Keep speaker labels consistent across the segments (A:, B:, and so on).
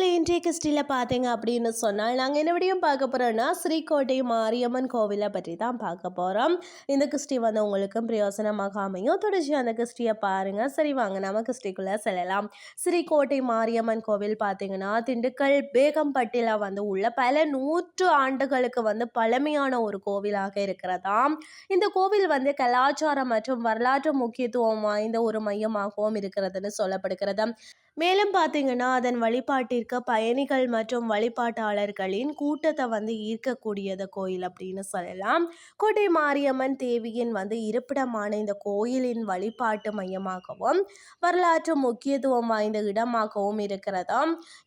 A: கிறிஸ்டியில் பார்த்தீங்க அப்படின்னு சொன்னால் நாங்கள் என்ன விடையும் பார்க்க போகிறோன்னா ஸ்ரீகோட்டை மாரியம்மன் கோவிலை பற்றி தான் பார்க்க போகிறோம் இந்த கிறிஸ்டி வந்து உங்களுக்கும் பிரயோசனமாக அமையும். தொடர்ச்சி அந்த கிறிஸ்டியை பாருங்கள் சரி வாங்க நம்ம கிறிஸ்டிக்குள்ளே செல்லலாம். ஸ்ரீகோட்டை மாரியம்மன் கோவில் பார்த்தீங்கன்னா திண்டுக்கல் பேகம்பட்டியில் வந்து உள்ள பல நூற்று ஆண்டுகளுக்கு வந்து பழமையான ஒரு கோவிலாக இருக்கிறதாம் இந்த கோவில் வந்து கலாச்சாரம் மற்றும் வரலாற்று முக்கியத்துவம் வாய்ந்த ஒரு மையமாகவும் இருக்கிறதுன்னு சொல்லப்படுகிறது. மேலும் பார்த்தீங்கன்னா அதன் வழிபாட்டிற்கு இருக்க பயணிகள் மற்றும் வழிபாட்டாளர்களின் கூட்டத்தை வந்து ஈர்க்கக்கூடியது கோயில் அப்படின்னு சொல்லலாம். கோட்டை மாரியம்மன் தேவியின் வந்து இருப்பிடமான இந்த கோயிலின் வழிபாட்டு மையமாகவும் வரலாற்று முக்கியத்துவம் வாய்ந்த இடமாகவும் இருக்கிறதா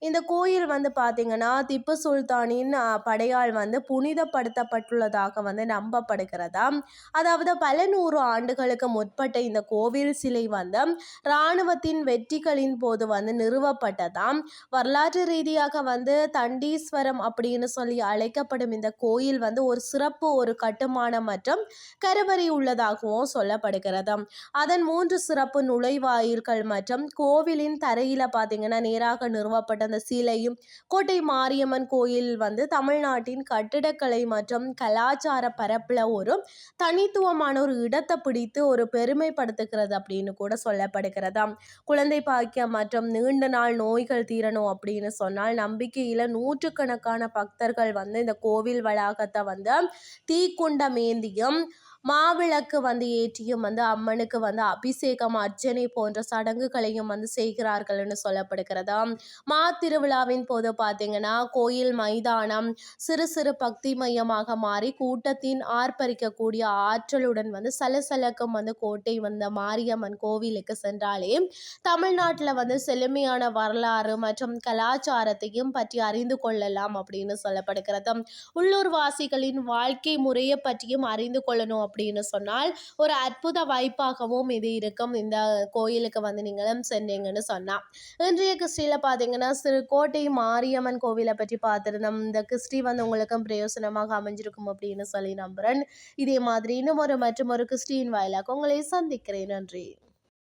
A: இந்த கோயில் வந்து பார்த்தீங்கன்னா திப்பு சுல்தானின் படையால் வந்து புனிதப்படுத்தப்பட்டுள்ளதாக வந்து நம்பப்படுகிறதா அதாவது பல நூறு ஆண்டுகளுக்கு முற்பட்ட இந்த கோவில் சிலை வந்து இராணுவத்தின் வெற்றிகளின் போது வந்து நிறுவப்பட்டதாம். வரலாற்று ரீதியாக வந்து தண்டீஸ்வரம் அப்படின்னு சொல்லி அழைக்கப்படும் இந்த கோயில் வந்து ஒரு சிறப்பு ஒரு கட்டுமானம் மற்றும் கருவறை உள்ளதாகவும் சொல்லப்படுகிறதாம் அதன் மூன்று சிறப்பு நுழைவாயில்கள் மற்றும் கோவிலின் தரையில பார்த்தீங்கன்னா நேராக நிறுவப்பட்ட அந்த சிலையும் கோட்டை மாரியம்மன் கோயில் வந்து தமிழ்நாட்டின் கட்டிடக்கலை மற்றும் கலாச்சார பரப்பில் ஒரு தனித்துவமான ஒரு இடத்தை பிடித்து ஒரு பெருமைப்படுத்துகிறது அப்படின்னு கூட சொல்லப்படுகிறதாம் குழந்தை பாக்கியம் மற்றும் நீண்ட நாள் நோய்கள் தீரணும் அப்படின்னு சொன்னால் நம்பிக்கையில் நூற்றுக்கணக்கான பக்தர்கள் வந்து இந்த கோவில் வளாகத்தை வந்து தீக்குண்டம் ஏந்தியும் மாவிளக்கு வந்து ஏற்றியும் வந்து அம்மனுக்கு வந்து அபிஷேகம் அர்ச்சனை போன்ற சடங்குகளையும் வந்து செய்கிறார்கள்னு சொல்லப்படுகிறது? மா திருவிழாவின் போது பார்த்தீங்கன்னா கோயில் மைதானம் சிறு சிறு பக்தி மையமாக மாறி கூட்டத்தின் ஆர்ப்பரிக்கக்கூடிய ஆற்றலுடன் வந்து சலசலக்கும் வந்து கோட்டை வந்த மாரியம்மன் கோவிலுக்கு சென்றாலே தமிழ்நாட்டில் வந்து செழுமையான வரலாறு மற்றும் கலாச்சாரத்தையும் பற்றி அறிந்து கொள்ளலாம் அப்படின்னு சொல்லப்படுகிறது. உள்ளூர் வாசிகளின் வாழ்க்கை முறையை பற்றியும் அறிந்து கொள்ளணும் அப்படின்னு சொன்னால் ஒரு அற்புத வாய்ப்பாகவும் இது இருக்கும். இந்த கோயிலுக்கு வந்து நீங்களும் சென்றீங்கன்னு சொன்னால் இன்றைய கிறிஸ்டியில் பார்த்தீங்கன்னா சிறு கோட்டை மாரியம்மன் கோவிலை பற்றி பார்த்துருந்தோம். இந்த கிறிஸ்டி வந்து உங்களுக்கும் பிரயோசனமாக அமைஞ்சிருக்கும் அப்படின்னு சொல்லி நம்புகிறேன் இதே மாதிரி இன்னும் ஒரு மற்றும் ஒரு கிறிஸ்டியின் வாயிலாக உங்களை சந்திக்கிறேன். நன்றி.